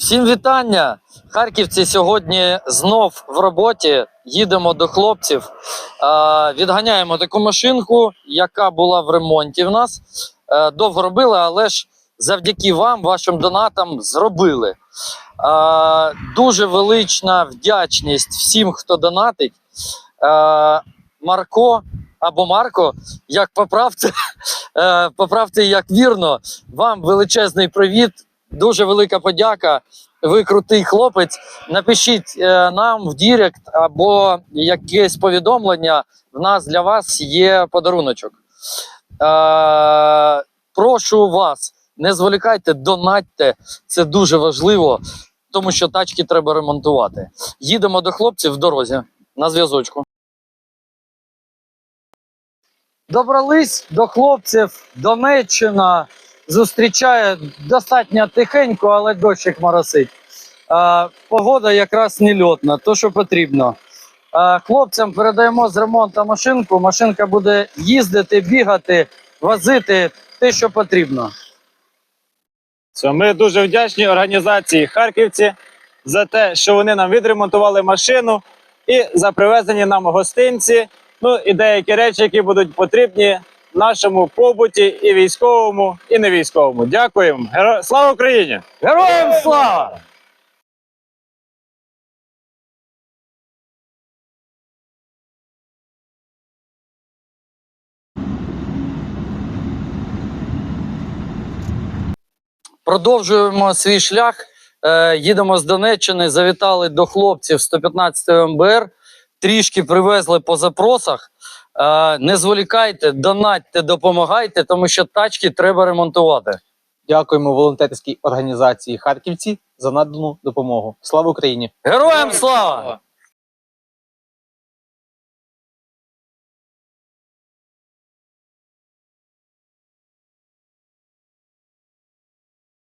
Всім вітання! Харківці сьогодні знов в роботі. Їдемо до хлопців. Відганяємо таку машинку, яка була в ремонті в нас. Е, довго робили, але ж завдяки вам, вашим донатам, зробили. Дуже велична вдячність всім, хто донатить. Е, Марко або Марко, як поправте, е, поправте як вірно. Вам величезний привіт. Дуже велика подяка. Ви крутий хлопець. Напишіть е, нам в Дірект або якесь повідомлення. В нас для вас є подаруночок. Е, прошу вас, не зволікайте, донатьте. Це дуже важливо, тому що тачки треба ремонтувати. Їдемо до хлопців в дорозі на зв'язочку. Добрались до хлопців. Донеччина зустрічає достатньо тихенько, але дощик моросить. Е, погода якраз нельотна, то що потрібно. Е, хлопцям передаємо з ремонту машинку. Машинка буде їздити, бігати, возити те, що потрібно. Це ми дуже вдячні організації Харківці за те, що вони нам відремонтували машину і за привезені нам гостинці. Ну і деякі речі, які будуть потрібні нашому побуті, і військовому, і не військовому. Дякуємо. Геро... Слава Україні! Героям слава! Продовжуємо свій шлях. Е, їдемо з Донеччини, завітали до хлопців 115 МБР, трішки привезли по запросах. Е, не зволікайте, донатьте, допомагайте, тому що тачки треба ремонтувати. Дякуємо волонтерській організації Харківці за надану допомогу. Слава Україні! Героям слава!